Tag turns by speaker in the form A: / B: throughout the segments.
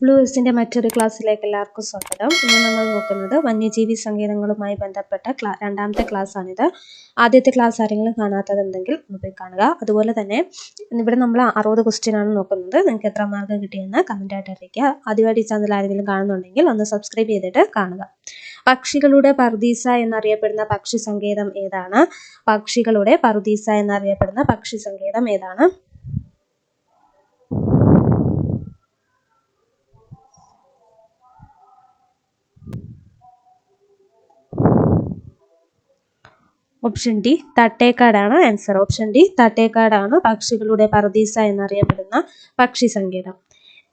A: ബ്ലൂസിന്റെ മറ്റൊരു ക്ലാസ്സിലേക്ക് എല്ലാവർക്കും സ്വാഗതം. ഇന്ന് നമ്മൾ നോക്കുന്നത് വന്യജീവി സങ്കേതങ്ങളുമായി ബന്ധപ്പെട്ട ക്ലാ രണ്ടാമത്തെ ക്ലാസ്സാണിത്. ആദ്യത്തെ ക്ലാസ് ആരെങ്കിലും കാണാത്തതുണ്ടെങ്കിൽ ഒന്ന് പോയി കാണുക. അതുപോലെ തന്നെ ഇവിടെ നമ്മൾ അറുപത് ആണ് നോക്കുന്നത്. നിങ്ങൾക്ക് എത്ര മാർക്ക് കിട്ടിയെന്ന് കമന്റായിട്ട് അറിയിക്കുക. ആദ്യമായിട്ട് ഈ ചാനൽ ആരെങ്കിലും കാണുന്നുണ്ടെങ്കിൽ ഒന്ന് സബ്സ്ക്രൈബ് ചെയ്തിട്ട് കാണുക. പക്ഷികളുടെ പർദീസ എന്നറിയപ്പെടുന്ന പക്ഷി സങ്കേതം ഏതാണ്? പക്ഷികളുടെ പർദീസ എന്നറിയപ്പെടുന്ന പക്ഷി സങ്കേതം ഏതാണ്? ഓപ്ഷൻ ഡി തട്ടേക്കാടാണ് ആൻസർ ഓപ്ഷൻ ഡി തട്ടേക്കാടാണ് പക്ഷികളുടെ പറദീസ എന്നറിയപ്പെടുന്ന പക്ഷി സങ്കേതം.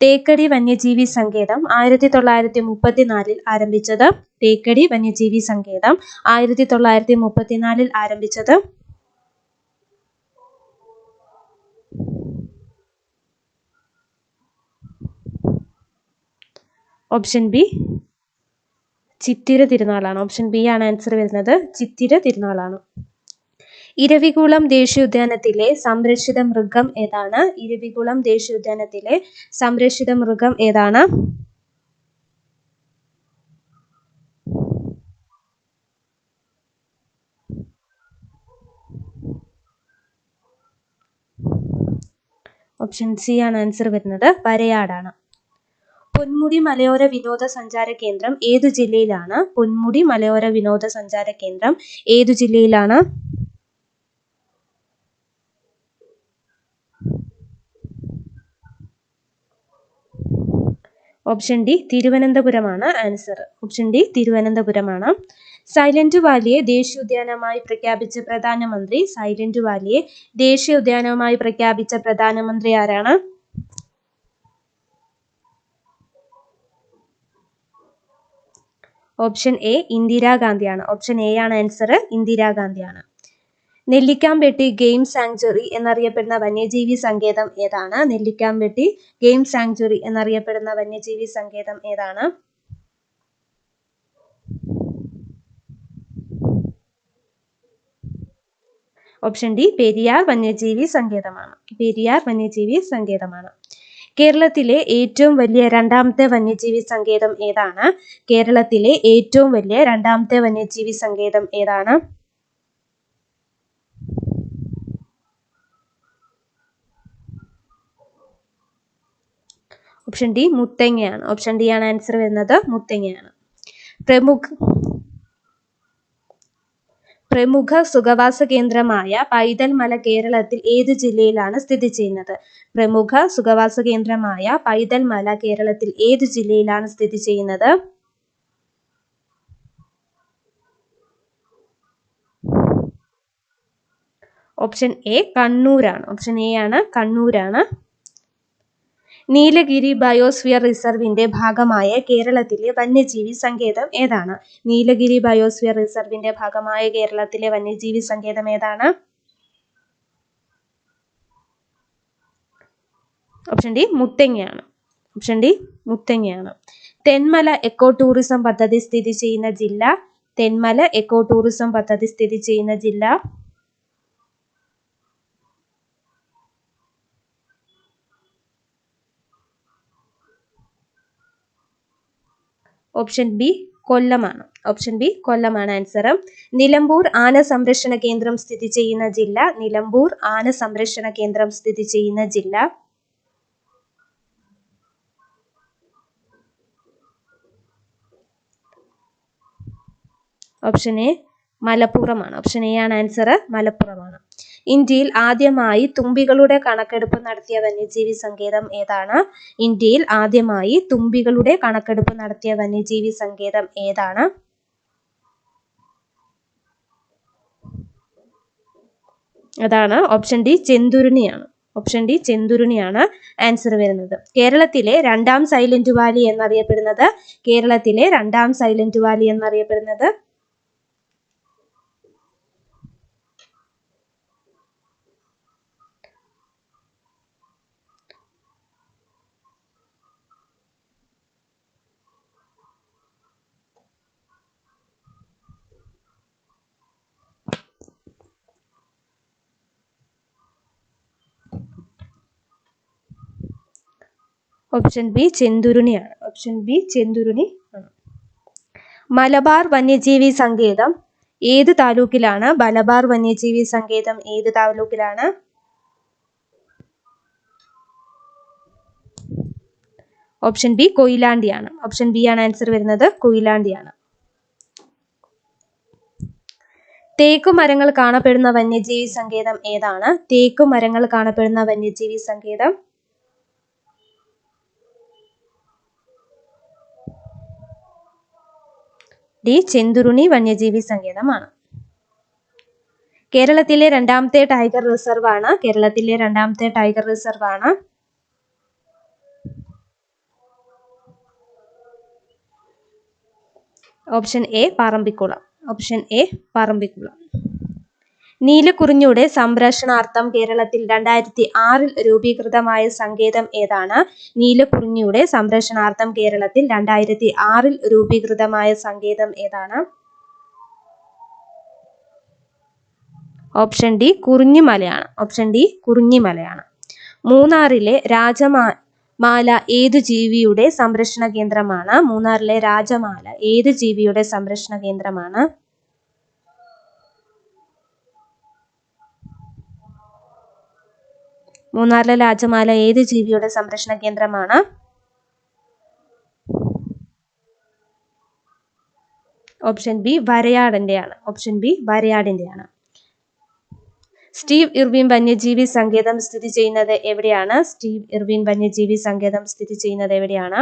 A: തേക്കടി വന്യജീവി സങ്കേതം ആയിരത്തി തൊള്ളായിരത്തി മുപ്പത്തിനാലിൽ ആരംഭിച്ചത് തേക്കടി വന്യജീവി സങ്കേതം ആയിരത്തി തൊള്ളായിരത്തി മുപ്പത്തിനാലിൽ ആരംഭിച്ചത് ഓപ്ഷൻ ബി ചിത്തിര തിരുനാളാണ്. ഓപ്ഷൻ ബി ആണ് ആൻസർ വരുന്നത്. ചിത്തിര തിരുനാളാണ്. ഇരവികുളം ദേശീയോദ്യാനത്തിലെ സംരക്ഷിത മൃഗം ഏതാണ്? ഇരവികുളം ദേശീയോദ്യാനത്തിലെ സംരക്ഷിത മൃഗം ഏതാണ്? ഓപ്ഷൻ സി ആണ് ആൻസർ വരുന്നത്. വരയാടാണ്. പൊന്മുടി മലയോര വിനോദസഞ്ചാര കേന്ദ്രം ഏതു ജില്ലയിലാണ്? പൊന്മുടി മലയോര വിനോദസഞ്ചാര കേന്ദ്രം ഏതു ജില്ലയിലാണ്? ഓപ്ഷൻ ഡി തിരുവനന്തപുരമാണ് ആൻസർ. ഓപ്ഷൻ ഡി തിരുവനന്തപുരമാണ്. സൈലന്റ് വാലിയെ ദേശീയോദ്യാനമായി പ്രഖ്യാപിച്ച പ്രധാനമന്ത്രി സൈലന്റ് വാലിയെ ദേശീയോദ്യാനമായി പ്രഖ്യാപിച്ച പ്രധാനമന്ത്രി ആരാണ്? ഓപ്ഷൻ എ ഇന്ദിരാഗാന്ധിയാണ്. ഓപ്ഷൻ എ ആണ് ആൻസർ ഇന്ദിരാഗാന്ധിയാണ്. നെല്ലിക്കാമ്പെട്ടി ഗെയിം സാങ്ച്വറി എന്നറിയപ്പെടുന്ന വന്യജീവി സങ്കേതം ഏതാണ്? നെല്ലിക്കാമ്പെട്ടി ഗെയിം സാങ്ച്വറി എന്നറിയപ്പെടുന്ന വന്യജീവി സങ്കേതം ഏതാണ്? ഓപ്ഷൻ ഡി പെരിയാർ വന്യജീവി സങ്കേതമാണ്. പെരിയാർ വന്യജീവി സങ്കേതമാണ്. കേരളത്തിലെ ഏറ്റവും വലിയ രണ്ടാമത്തെ വന്യജീവി സങ്കേതം ഏതാണ്? കേരളത്തിലെ ഏറ്റവും വലിയ രണ്ടാമത്തെ വന്യജീവി സങ്കേതം ഏതാണ്? ഓപ്ഷൻ ഡി മുത്തങ്ങയാണ്. ഓപ്ഷൻ ഡി ആണ് ആൻസർ വരുന്നത് മുത്തങ്ങയാണ്. പ്രമുഖ പ്രമുഖ സുഖവാസ കേന്ദ്രമായ പൈതൽ മല കേരളത്തിൽ ഏത് ജില്ലയിലാണ് സ്ഥിതി ചെയ്യുന്നത്? പ്രമുഖ സുഖവാസ കേന്ദ്രമായ പൈതൽ മല കേരളത്തിൽ ഏത് ജില്ലയിലാണ് സ്ഥിതി ചെയ്യുന്നത്? ഓപ്ഷൻ എ കണ്ണൂരാണ്. ഓപ്ഷൻ എ ആണ് കണ്ണൂരാണ്. നീലഗിരി ബയോസ്ഫിയർ റിസർവിന്റെ ഭാഗമായ കേരളത്തിലെ വന്യജീവി സങ്കേതം ഏതാണ്? നീലഗിരി ബയോസ്ഫിയർ റിസർവിന്റെ ഭാഗമായ കേരളത്തിലെ വന്യജീവി സങ്കേതം ഏതാണ്? ഓപ്ഷൻ ഡി മുത്തങ്ങയാണ്. ഓപ്ഷൻ ഡി മുത്തങ്ങയാണ്. തെന്മല എക്കോ ടൂറിസം പദ്ധതി സ്ഥിതി ചെയ്യുന്ന ജില്ല? തെന്മല എക്കോ ടൂറിസം പദ്ധതി സ്ഥിതി ചെയ്യുന്ന ജില്ല? ഓപ്ഷൻ ബി കൊല്ലമാണ്. ഓപ്ഷൻ ബി കൊല്ലമാണ് ആൻസർ നിലമ്പൂർ ആന സംരക്ഷണ കേന്ദ്രം സ്ഥിതി ചെയ്യുന്ന ജില്ല. നിലമ്പൂർ ആന സംരക്ഷണ കേന്ദ്രം സ്ഥിതി ചെയ്യുന്ന ജില്ല. ഓപ്ഷൻ എ മലപ്പുറമാണ്. ഓപ്ഷൻ എ ആണ് ആൻസർ മലപ്പുറമാണ്. ഇന്ത്യയിൽ ആദ്യമായി തുമ്പികളുടെ കണക്കെടുപ്പ് നടത്തിയ വന്യജീവി സങ്കേതം ഏതാണ്? ഇന്ത്യയിൽ ആദ്യമായി തുമ്പികളുടെ കണക്കെടുപ്പ് നടത്തിയ വന്യജീവി സങ്കേതം ഏതാണ്? അതാണ് ഓപ്ഷൻ ഡി ചെന്തുരുണിയാണ്. ഓപ്ഷൻ ഡി ചെന്തുരുണിയാണ് ആൻസർ വരുന്നത്. കേരളത്തിലെ രണ്ടാം സൈലന്റ് വാലി എന്നറിയപ്പെടുന്നത്? കേരളത്തിലെ രണ്ടാം സൈലന്റ് വാലി എന്നറിയപ്പെടുന്നത്? ഓപ്ഷൻ ബി ചെന്തുരുണിയാണ് ഓപ്ഷൻ ബി ചെന്തുരുണി ആണ്. മലബാർ വന്യജീവി സങ്കേതം ഏത് താലൂക്കിലാണ്? മലബാർ വന്യജീവി സങ്കേതം ഏത് താലൂക്കിലാണ്? ഓപ്ഷൻ ബി കൊയിലാണ്ടിയാണ് ഓപ്ഷൻ ബി ആണ് ആൻസർ വരുന്നത്. കൊയിലാണ്ടിയാണ് തേക്കു മരങ്ങൾ കാണപ്പെടുന്ന വന്യജീവി സങ്കേതം ഏതാണ്? തേക്കു മരങ്ങൾ കാണപ്പെടുന്ന വന്യജീവി സങ്കേതം ഡി ചെന്തുരുണി വന്യജീവി സങ്കേതമാണ്. കേരളത്തിലെ രണ്ടാമത്തെ ടൈഗർ റിസർവ് ആണ് കേരളത്തിലെ രണ്ടാമത്തെ ടൈഗർ റിസർവ് ആണ് option A Parambikulam. Option A Parambikulam. നീലക്കുറിഞ്ഞിയുടെ സംരക്ഷണാർത്ഥം കേരളത്തിൽ രണ്ടായിരത്തി ആറിൽ രൂപീകൃതമായ സങ്കേതം ഏതാണ്? നീലക്കുറിഞ്ഞിയുടെ സംരക്ഷണാർത്ഥം കേരളത്തിൽ രണ്ടായിരത്തി ആറിൽ രൂപീകൃതമായ സങ്കേതം ഏതാണ്? ഓപ്ഷൻ ഡി കുറിഞ്ഞിമലയാണ്. ഓപ്ഷൻ ഡി കുറിഞ്ഞിമലയാണ്. മൂന്നാറിലെ രാജമാ മാല ഏത് ജീവിയുടെ സംരക്ഷണ കേന്ദ്രമാണ് മൂന്നാറിലെ രാജമാല ഏത് ജീവിയുടെ സംരക്ഷണ കേന്ദ്രമാണ് മൂന്നാറിലെ രാജമാല ഏത് ജീവിയുടെ സംരക്ഷണ കേന്ദ്രമാണ്? ഓപ്ഷൻ ബി വരയാടിന്റെയാണ് ഓപ്ഷൻ ബി വരയാടിന്റെയാണ് സ്റ്റീവ് ഇർവിൻ വന്യജീവി സങ്കേതം സ്ഥിതി ചെയ്യുന്നത് എവിടെയാണ്? സ്റ്റീവ് ഇർവിൻ വന്യജീവി സങ്കേതം സ്ഥിതി ചെയ്യുന്നത് എവിടെയാണ്?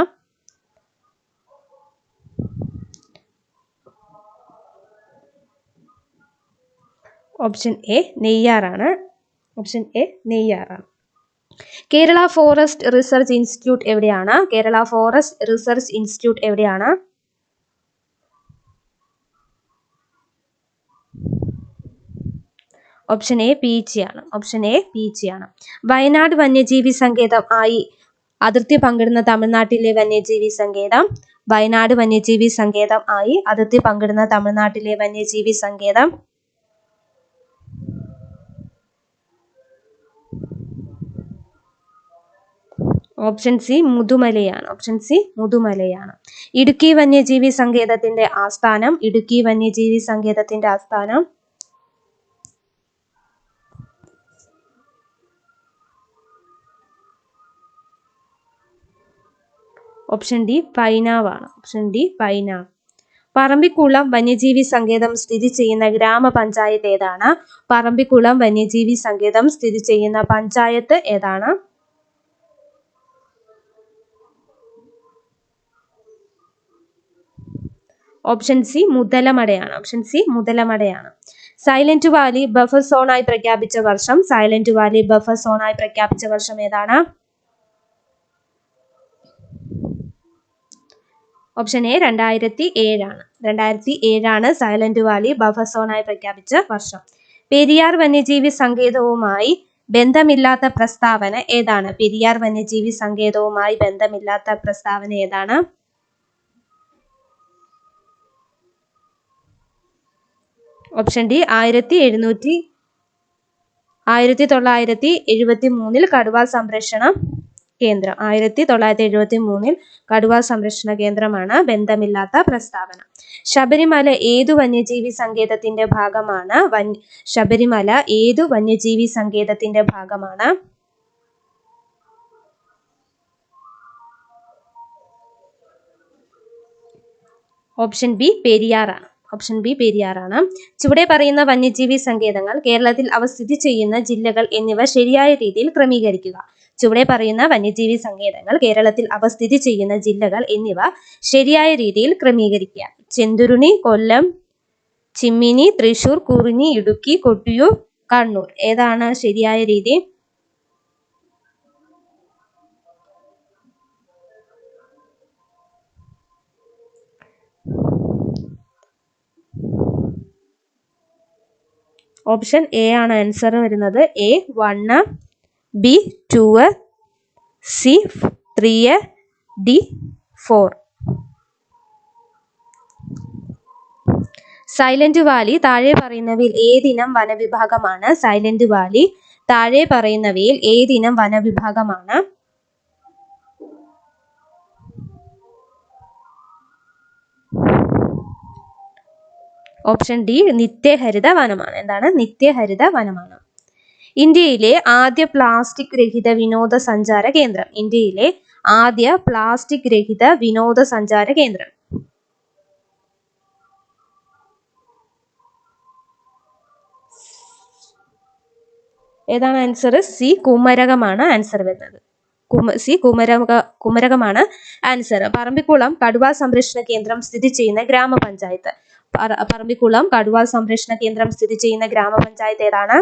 A: ഓപ്ഷൻ എ നെയ്യാറാണ്. ഓപ്ഷൻ എ നെയ്യാറാണ്. കേരള ഫോറസ്റ്റ് റിസർച്ച് ഇൻസ്റ്റിറ്റ്യൂട്ട് എവിടെയാണ്? കേരള ഫോറസ്റ്റ് റിസർച്ച് ഇൻസ്റ്റിറ്റ്യൂട്ട് എവിടെയാണ്? ഓപ്ഷൻ എ പീച്ചി ആണ്. ഓപ്ഷൻ എ പീച്ചി ആണ്. വയനാട് വന്യജീവി സങ്കേതം ആയി അതിർത്തി പങ്കിടുന്ന തമിഴ്നാട്ടിലെ വന്യജീവി സങ്കേതം. വയനാട് വന്യജീവി സങ്കേതം ആയി അതിർത്തി പങ്കിടുന്ന തമിഴ്നാട്ടിലെ വന്യജീവി സങ്കേതം. ഓപ്ഷൻ സി മുതുമലയാണ്. ഓപ്ഷൻ സി മുതുമലയാണ്. ഇടുക്കി വന്യജീവി സങ്കേതത്തിന്റെ ആസ്ഥാനം. ഇടുക്കി വന്യജീവി സങ്കേതത്തിന്റെ ആസ്ഥാനം. Option D പൈനാവാണ്. Option D Painavu. Parambikulam വന്യജീവി സങ്കേതം സ്ഥിതി ചെയ്യുന്ന ഗ്രാമപഞ്ചായത്ത് ഏതാണ്? പറമ്പിക്കുളം വന്യജീവി സങ്കേതം സ്ഥിതി ചെയ്യുന്ന പഞ്ചായത്ത് ഏതാണ്? ഓപ്ഷൻ സി മുതലമടയാണ്. ഓപ്ഷൻ സി മുതലമടയാണ്. സൈലന്റ് വാലി ബഫർ സോണായി പ്രഖ്യാപിച്ച വർഷം. സൈലന്റ് വാലി ബഫർ സോണായി പ്രഖ്യാപിച്ച വർഷം ഏതാണ്? ഓപ്ഷൻ എ രണ്ടായിരത്തി ഏഴാണ് രണ്ടായിരത്തി ഏഴാണ് സൈലന്റ് വാലി ബഫർ സോണായി പ്രഖ്യാപിച്ച വർഷം. പെരിയാർ വന്യജീവി സങ്കേതവുമായി ബന്ധമില്ലാത്ത പ്രസ്താവന ഏതാണ്? പെരിയാർ വന്യജീവി സങ്കേതവുമായി ബന്ധമില്ലാത്ത പ്രസ്താവന ഏതാണ്? ഓപ്ഷൻ ഡി ആയിരത്തി എഴുന്നൂറ്റി ആയിരത്തി തൊള്ളായിരത്തി എഴുപത്തി മൂന്നിൽ കടുവാ സംരക്ഷണ കേന്ദ്രം. ആയിരത്തി തൊള്ളായിരത്തി എഴുപത്തി മൂന്നിൽ കടുവാ സംരക്ഷണ കേന്ദ്രമാണ് ബന്ധമില്ലാത്ത പ്രസ്താവന. ശബരിമല ഏതു വന്യജീവി സങ്കേതത്തിന്റെ ഭാഗമാണ്? വൻ ശബരിമല ഏതു വന്യജീവി സങ്കേതത്തിന്റെ ഭാഗമാണ്? ഓപ്ഷൻ ബി പെരിയാറാണ്. ഓപ്ഷൻ ബി പെരിയാറാണ്. ചുവടെ പറയുന്ന വന്യജീവി സങ്കേതങ്ങൾ കേരളത്തിൽ അവ സ്ഥിതി ചെയ്യുന്ന ജില്ലകൾ എന്നിവ ശരിയായ രീതിയിൽ ക്രമീകരിക്കുക. ചുവടെ പറയുന്ന വന്യജീവി സങ്കേതങ്ങൾ കേരളത്തിൽ അവ സ്ഥിതി ചെയ്യുന്ന ജില്ലകൾ എന്നിവ ശരിയായ രീതിയിൽ ക്രമീകരിക്കുക. ചെന്തുരുണി കൊല്ലം ചിമ്മിനി തൃശൂർ കുറിഞ്ഞി ഇടുക്കി കൊട്ടിയൂർ കണ്ണൂർ. ഏതാണ് ശരിയായ രീതി? ഓപ്ഷൻ എ ആണ് ആൻസർ വരുന്നത്. A one B two C three D four silent valley താഴെ പറയുന്നവയിൽ ഏതിനം വനവിഭാഗമാണ്? സൈലന്റ് വാലി താഴെ പറയുന്നവയിൽ ഏതിനം വനവിഭാഗമാണ്? ഓപ്ഷൻ ഡി നിത്യഹരിത വനമാണ് എന്താണ്? നിത്യഹരിത വനമാണ് ഇന്ത്യയിലെ ആദ്യ പ്ലാസ്റ്റിക് രഹിത വിനോദസഞ്ചാര കേന്ദ്രം. ഇന്ത്യയിലെ ആദ്യ പ്ലാസ്റ്റിക് രഹിത വിനോദസഞ്ചാര കേന്ദ്രം. ഏതാണ് ആൻസർ സി കുമരകമാണ് ആൻസർ വരുന്നത്. കുമ സി കുമരക കുമരകമാണ് ആൻസർ പറമ്പിക്കുളം കടുവ സംരക്ഷണ കേന്ദ്രം സ്ഥിതി ചെയ്യുന്ന ഗ്രാമപഞ്ചായത്ത്. പറമ്പിക്കുളം കടുവാൾ സംരക്ഷണ കേന്ദ്രം സ്ഥിതി ചെയ്യുന്ന ഗ്രാമപഞ്ചായത്ത് ഏതാണ്?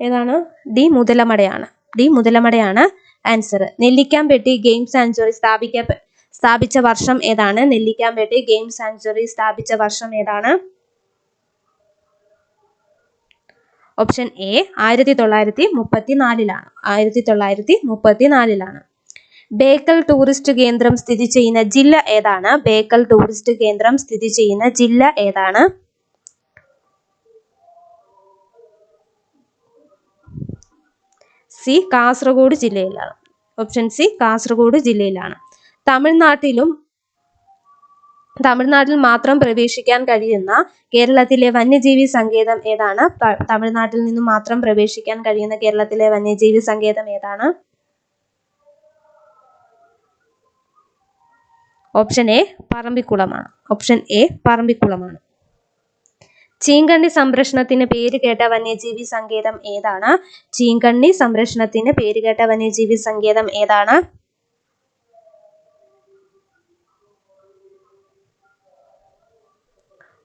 A: ഏതാണ്? ഡി മുതലമടയാണ്. ഡി മുതലമടയാണ് ആൻസർ നെല്ലിക്കാംപെട്ടി ഗെയിം സാഞ്ചുറി സ്ഥാപിക്ക സ്ഥാപിച്ച വർഷം ഏതാണ്? നെല്ലിക്കാംപെട്ടി ഗെയിം സാഞ്ചുറി സ്ഥാപിച്ച വർഷം ഏതാണ്? ഓപ്ഷൻ എ ആയിരത്തി തൊള്ളായിരത്തി മുപ്പത്തി നാലിലാണ് ആയിരത്തി തൊള്ളായിരത്തി മുപ്പത്തി നാലിലാണ് ബേക്കൽ ടൂറിസ്റ്റ് കേന്ദ്രം സ്ഥിതി ചെയ്യുന്ന ജില്ല ഏതാണ്? ബേക്കൽ ടൂറിസ്റ്റ് കേന്ദ്രം സ്ഥിതി ചെയ്യുന്ന ജില്ല ഏതാണ്? സി കാസർഗോഡ് ജില്ലയിലാണ്. ഓപ്ഷൻ സി കാസർഗോഡ് ജില്ലയിലാണ്. തമിഴ്നാട്ടിലും തമിഴ്നാട്ടിൽ മാത്രം പ്രവേശിക്കാൻ കഴിയുന്ന കേരളത്തിലെ വന്യജീവി സങ്കേതം ഏതാണ്? തമിഴ്നാട്ടിൽ നിന്ന് മാത്രം പ്രവേശിക്കാൻ കഴിയുന്ന കേരളത്തിലെ വന്യജീവി സങ്കേതം ഏതാണ്? ഓപ്ഷൻ എ പറമ്പിക്കുളമാണ്. ഓപ്ഷൻ എ പറമ്പിക്കുളമാണ്. ചീങ്കണ്ണി സംരക്ഷണത്തിന് പേര് കേട്ട വന്യജീവി സങ്കേതം ഏതാണ്? ചീങ്കണ്ണി സംരക്ഷണത്തിന് പേര് കേട്ട വന്യജീവി സങ്കേതം ഏതാണ്?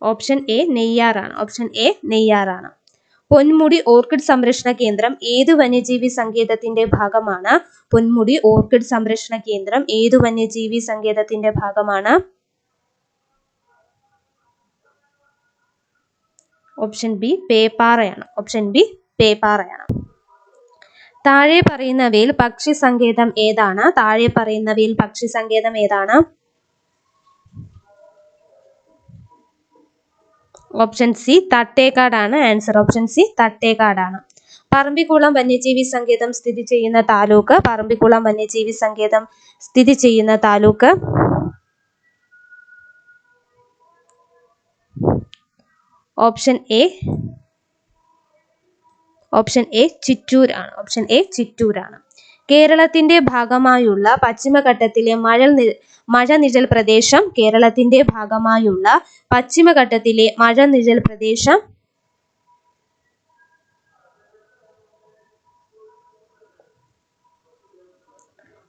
A: ഓപ്ഷൻ എ നെയ്യാറാണ്. ഓപ്ഷൻ എ നെയ്യാറാണ്. പൊന്മുടി ഓർക്കിഡ് സംരക്ഷണ കേന്ദ്രം ഏത് വന്യജീവി സങ്കേതത്തിന്റെ ഭാഗമാണ്? പൊന്മുടി ഓർക്കിഡ് സംരക്ഷണ കേന്ദ്രം ഏത് വന്യജീവി സങ്കേതത്തിന്റെ ഭാഗമാണ്? ഓപ്ഷൻ ബി പേപ്പാറയാണ്. ഓപ്ഷൻ ബി പേപ്പാറയാണ്. താഴെ പറയുന്നവയിൽ പക്ഷി സങ്കേതം ഏതാണ്? താഴെ പറയുന്നവയിൽ പക്ഷി സങ്കേതം ഏതാണ്? ഓപ്ഷൻ സി തട്ടേക്കാടാണ്. ആൻസർ ഓപ്ഷൻ സി തട്ടേക്കാടാണ്. പറമ്പിക്കുളം വന്യജീവി സങ്കേതം സ്ഥിതി ചെയ്യുന്ന താലൂക്ക് പറമ്പിക്കുളം വന്യജീവി സങ്കേതം സ്ഥിതി ചെയ്യുന്ന taluk. Option A option A ചിറ്റൂരാണ്. Option A Chittur ആണ് കേരളത്തിന്റെ ഭാഗമായുള്ള പശ്ചിമഘട്ടത്തിലെ മഴ നി- മഴനിഴൽ പ്രദേശം കേരളത്തിന്റെ ഭാഗമായുള്ള പശ്ചിമഘട്ടത്തിലെ മഴനിഴൽ പ്രദേശം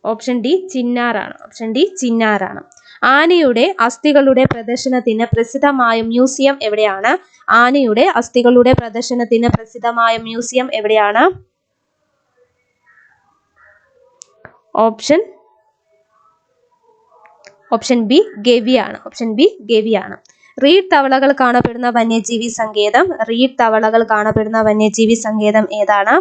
A: ഓപ്ഷൻ ഡി ചിന്നാറാണ്. ഓപ്ഷൻ ഡി ചിന്നാറാണ്. ആനയുടെ അസ്ഥികളുടെ പ്രദർശനത്തിന് പ്രസിദ്ധമായ മ്യൂസിയം എവിടെയാണ്? ആനയുടെ അസ്ഥികളുടെ പ്രദർശനത്തിന് പ്രസിദ്ധമായ മ്യൂസിയം എവിടെയാണ്? ഓപ്ഷൻ ഓപ്ഷൻ ബി ഗവിയാണ് ഓപ്ഷൻ ബി ഗവിയാണ് റീഡ് തവളകൾ കാണപ്പെടുന്ന വന്യജീവി സങ്കേതം. റീഡ് തവളകൾ കാണപ്പെടുന്ന വന്യജീവി സങ്കേതം ഏതാണ്?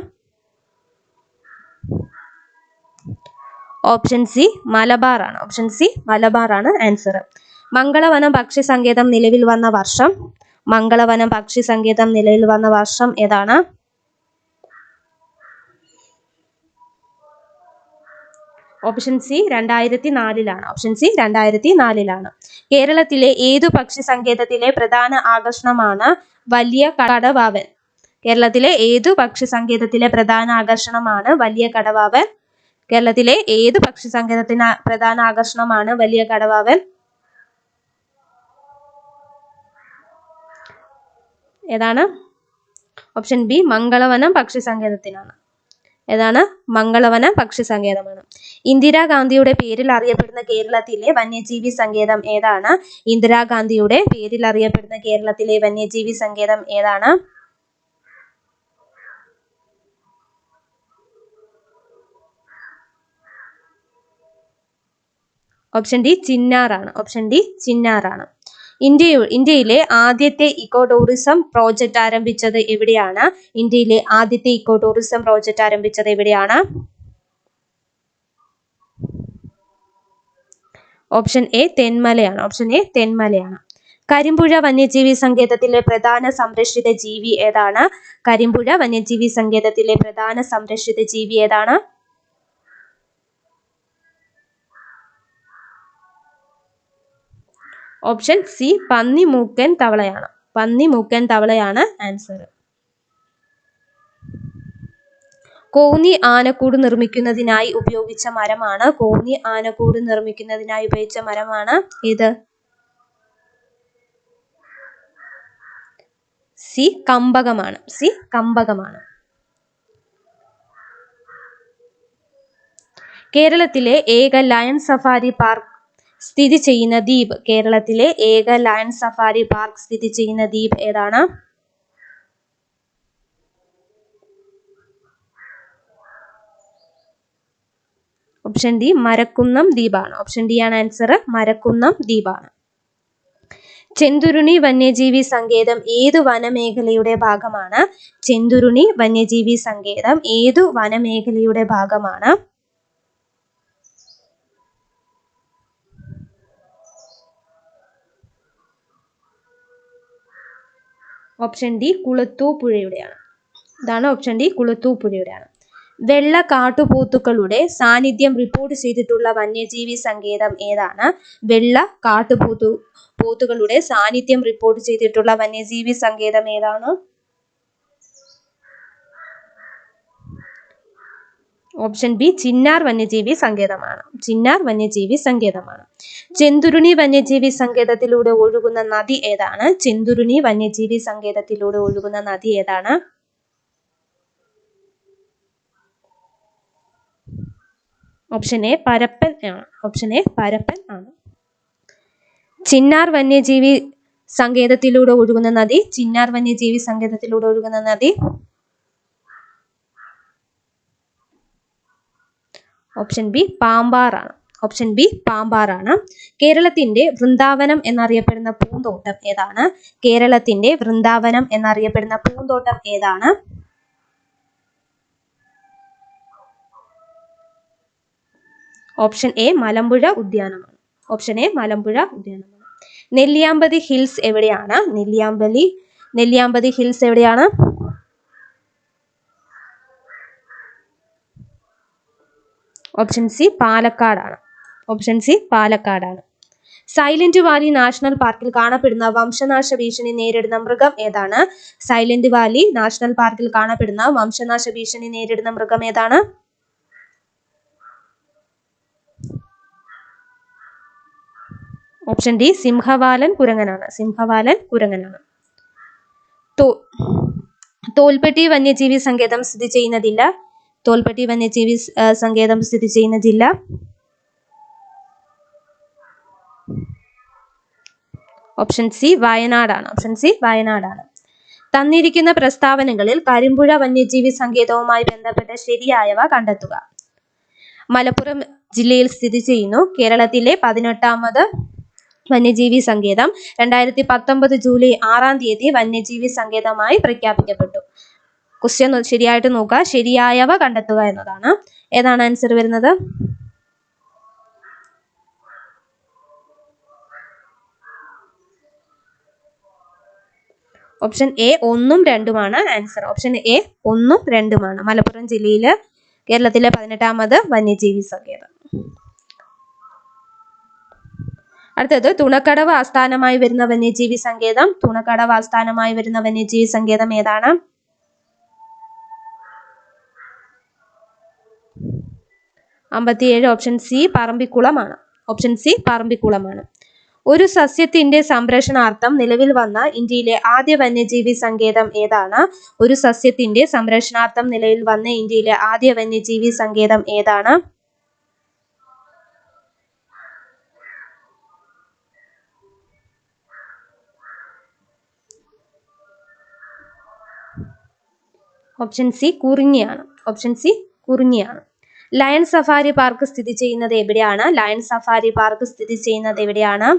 A: ഓപ്ഷൻ സി മലബാർ ആണ് ഓപ്ഷൻ സി മലബാർ ആണ് ആൻസർ മംഗളവനം പക്ഷി സങ്കേതം നിലവിൽ വന്ന വർഷം. മംഗളവനം പക്ഷി സങ്കേതം നിലവിൽ വന്ന വർഷം ഏതാണ്? ഓപ്ഷൻ സി രണ്ടായിരത്തി നാലിലാണ് ഓപ്ഷൻ സി രണ്ടായിരത്തി നാലിലാണ് കേരളത്തിലെ ഏതു പക്ഷി സങ്കേതത്തിലെ പ്രധാന ആകർഷണമാണ് വലിയ കടവാവൻ? കേരളത്തിലെ ഏതു പക്ഷി സങ്കേതത്തിലെ പ്രധാന ആകർഷണമാണ് വലിയ കടവാവൻ? കേരളത്തിലെ ഏത് പക്ഷി സങ്കേതത്തിന് പ്രധാന ആകർഷണമാണ് വലിയ കടവാവൻ? ഏതാണ്? ഓപ്ഷൻ ബി മംഗളവനം പക്ഷി സങ്കേതത്തിനാണ്. ഏതാണ്? മംഗളവനം പക്ഷി സങ്കേതമാണ് ഇന്ദിരാഗാന്ധിയുടെ പേരിൽ അറിയപ്പെടുന്ന കേരളത്തിലെ വന്യജീവി സങ്കേതം ഏതാണ്? ഇന്ദിരാഗാന്ധിയുടെ പേരിൽ അറിയപ്പെടുന്ന കേരളത്തിലെ വന്യജീവി സങ്കേതം ഏതാണ്? ഓപ്ഷൻ ഡി ചിന്നാറാണ്. ഓപ്ഷൻ ഡി ചിന്നാറാണ്. ഇന്ത്യ ഇന്ത്യയിലെ ആദ്യത്തെ ഇക്കോ ടൂറിസം പ്രോജക്റ്റ് ആരംഭിച്ചത് എവിടെയാണ്? ഇന്ത്യയിലെ ആദ്യത്തെ ഇക്കോ ടൂറിസം പ്രോജക്റ്റ് ആരംഭിച്ചത് എവിടെയാണ്? ഓപ്ഷൻ എ തെന്മലയാണ്. ഓപ്ഷൻ എ തെന്മലയാണ്. കരിമ്പുഴ വന്യജീവി സങ്കേതത്തിലെ പ്രധാന സംരക്ഷിത ജീവി ഏതാണ്? കരിമ്പുഴ വന്യജീവി സങ്കേതത്തിലെ പ്രധാന സംരക്ഷിത ജീവി ഏതാണ്? ഓപ്ഷൻ സി പന്നി മൂക്കൻ തവളയാണ്. പന്നി മൂക്കൻ തവളയാണ് ആൻസർ കോന്നി ആനക്കൂട് നിർമ്മിക്കുന്നതിനായി ഉപയോഗിച്ച മരമാണ്. കോന്നി ആനക്കൂട് നിർമ്മിക്കുന്നതിനായി ഉപയോഗിച്ച മരമാണ് ഇത് സി കമ്പകമാണ്. സി കമ്പകമാണ്. കേരളത്തിലെ ഏക ലയൺ സഫാരി പാർക്ക് സ്ഥിതി ചെയ്യുന്ന ദ്വീപ് കേരളത്തിലെ ഏക ലയൺ സഫാരി പാർക്ക് സ്ഥിതി ചെയ്യുന്ന ദ്വീപ് ഏതാണ്? ഓപ്ഷൻ ഡി മരക്കുന്നം ദ്വീപാണ്. ഓപ്ഷൻ ഡി ആണ് ആൻസർ മരക്കുന്നം ദ്വീപാണ്. ചെന്തുരുണി വന്യജീവി സങ്കേതം ഏതു വനമേഖലയുടെ ഭാഗമാണ്? ചെന്തുരുണി വന്യജീവി സങ്കേതം ഏതു വനമേഖലയുടെ ഭാഗമാണ്? ഓപ്ഷൻ ഡി കുളത്തൂ പുഴയുടെയാണ് ഇതാണ് ഓപ്ഷൻ ഡി കുളത്തൂ പുഴയുടെയാണ് വെള്ള കാട്ടുപോത്തുക്കളുടെ സാന്നിധ്യം റിപ്പോർട്ട് ചെയ്തിട്ടുള്ള വന്യജീവി സങ്കേതം ഏതാണ്? വെള്ള കാട്ടുപോത്തു പോത്തുകളുടെ സാന്നിധ്യം റിപ്പോർട്ട് ചെയ്തിട്ടുള്ള വന്യജീവി സങ്കേതം ഏതാണ്? ഓപ്ഷൻ ബി ചിന്നാർ വന്യജീവി സങ്കേതമാണ് ചിന്നാർ വന്യജീവി സങ്കേതമാണ് ചെന്തുരുണി വന്യജീവി സങ്കേതത്തിലൂടെ ഒഴുകുന്ന നദി ഏതാണ് ചെന്തുരുണി വന്യജീവി സങ്കേതത്തിലൂടെ ഒഴുകുന്ന നദി ഏതാണ് ഓപ്ഷൻ എ പരപ്പൻ ആണ് ഓപ്ഷൻ എ പരപ്പൻ ആണ്. ചിന്നാർ വന്യജീവി സങ്കേതത്തിലൂടെ ഒഴുകുന്ന നദി ചിന്നാർ വന്യജീവി സങ്കേതത്തിലൂടെ ഒഴുകുന്ന നദി ഓപ്ഷൻ ബി പാമ്പാറാണ്. ഓപ്ഷൻ ബി പാമ്പാറാണ്. കേരളത്തിന്റെ വൃന്ദാവനം എന്നറിയപ്പെടുന്ന പൂന്തോട്ടം ഏതാണ്? കേരളത്തിന്റെ വൃന്ദാവനം എന്നറിയപ്പെടുന്ന പൂന്തോട്ടം ഏതാണ്? ഓപ്ഷൻ എ മലമ്പുഴ ഉദ്യാനമാണ്. ഓപ്ഷൻ എ മലമ്പുഴ ഉദ്യാനമാണ്. നെല്ലിയാമ്പതി ഹിൽസ് എവിടെയാണ്? നെല്ലിയാമ്പലി നെല്ലിയാമ്പതി ഹിൽസ് എവിടെയാണ്? ഓപ്ഷൻ സി പാലക്കാടാണ്. ഓപ്ഷൻ സി പാലക്കാടാണ്. സൈലന്റ് വാലി നാഷണൽ പാർക്കിൽ കാണപ്പെടുന്ന വംശനാശ ഭീഷണി നേരിടുന്ന മൃഗം ഏതാണ്? സൈലന്റ് വാലി നാഷണൽ പാർക്കിൽ കാണപ്പെടുന്ന വംശനാശ ഭീഷണി നേരിടുന്ന മൃഗം ഏതാണ്? ഓപ്ഷൻ ഡി സിംഹവാലൻ കുരങ്ങനാണ്. സിംഹവാലൻ കുരങ്ങനാണ്. തോൽപ്പെട്ടി വന്യജീവി സങ്കേതം സ്ഥിതി ചെയ്യുന്ന ജില്ല തോൽപ്പെട്ടി വന്യജീവി സങ്കേതം സ്ഥിതി ചെയ്യുന്ന ജില്ല? ഓപ്ഷൻ സി വയനാടാണ്. ഓപ്ഷൻ സി വയനാടാണ്. തന്നിരിക്കുന്ന പ്രസ്താവനകളിൽ കരിമ്പുഴ വന്യജീവി സങ്കേതവുമായി ബന്ധപ്പെട്ട ശരിയായവ കണ്ടെത്തുക. മലപ്പുറം ജില്ലയിൽ സ്ഥിതി ചെയ്യുന്നു. കേരളത്തിലെ പതിനെട്ടാമത് വന്യജീവി സങ്കേതം. രണ്ടായിരത്തി പത്തൊമ്പത് ജൂലൈ ആറാം തീയതി വന്യജീവി സങ്കേതമായി പ്രഖ്യാപിക്കപ്പെട്ടു. ക്വസ്റ്റ്യൻ ശരിയായിട്ട് നോക്കുക. ശരിയായവ കണ്ടെത്തുക എന്നതാണ്. ഏതാണ് ആൻസർ വരുന്നത്? ഓപ്ഷൻ എ ഒന്നും രണ്ടുമാണ് ആൻസർ ഓപ്ഷൻ എ ഒന്നും രണ്ടുമാണ്. മലപ്പുറം ജില്ലയിൽ കേരളത്തിലെ പതിനെട്ടാമത് വന്യജീവി സങ്കേതം. അടുത്തത് തുണക്കടവ് ആസ്ഥാനമായി വരുന്ന വന്യജീവി സങ്കേതം. തുണക്കടവ് ആസ്ഥാനമായി വരുന്ന വന്യജീവി സങ്കേതം ഏതാണ്? അമ്പത്തിയേഴ് ഓപ്ഷൻ സി പറമ്പിക്കുളമാണ്. ഓപ്ഷൻ സി പറമ്പിക്കുളമാണ്. ഒരു സസ്യത്തിന്റെ സംരക്ഷണാർത്ഥം നിലവിൽ വന്ന ഇന്ത്യയിലെ ആദ്യ വന്യജീവി സങ്കേതം ഏതാണ്? ഒരു സസ്യത്തിന്റെ സംരക്ഷണാർത്ഥം നിലവിൽ വന്ന ഇന്ത്യയിലെ ആദ്യ വന്യജീവി സങ്കേതം ഏതാണ്? ഓപ്ഷൻ സി കുറിഞ്ഞിയാണ്. ഓപ്ഷൻ സി കുറിഞ്ഞിയാണ്. ലയൺ സഫാരി പാർക്ക് സ്ഥിതി ചെയ്യുന്നത് എവിടെയാണ്? ലയൺ സഫാരി പാർക്ക് സ്ഥിതി ചെയ്യുന്നത് എവിടെയാണ്?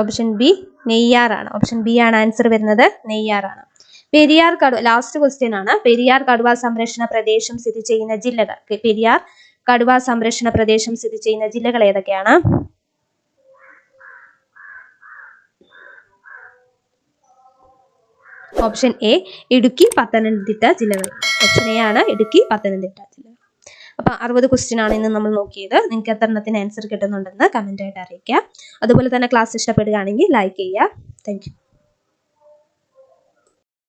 A: ഓപ്ഷൻ ബി നെയ്യാറാണ് ഓപ്ഷൻ ബി ആണ് ആൻസർ വരുന്നത്. നെയ്യാറാണ് പെരിയാർ കടുവ ലാസ്റ്റ് ക്വസ്റ്റ്യൻ ആണ്. പെരിയാർ കടുവ സംരക്ഷണ പ്രദേശം സ്ഥിതി ചെയ്യുന്ന ജില്ലകൾ. പെരിയാർ കടുവ സംരക്ഷണ പ്രദേശം സ്ഥിതി ചെയ്യുന്ന ജില്ലകൾ ഏതൊക്കെയാണ്? ഓപ്ഷൻ എ ഇടുക്കി പത്തനംതിട്ട ജില്ലകൾ. ഓപ്ഷൻ എ ആണ് ഇടുക്കി പത്തനംതിട്ട ജില്ല അപ്പൊ അറുപത് ക്വസ്റ്റ്യൻ ആണ് ഇന്ന് നമ്മൾ നോക്കിയത്. നിങ്ങൾക്ക് എത്ര എണ്ണത്തിന് ആൻസർ കിട്ടുന്നുണ്ടെന്ന് കമന്റ് ആയിട്ട് അറിയിക്കുക. അതുപോലെ തന്നെ ക്ലാസ് ഇഷ്ടപ്പെടുകയാണെങ്കിൽ ലൈക്ക് ചെയ്യുക. താങ്ക്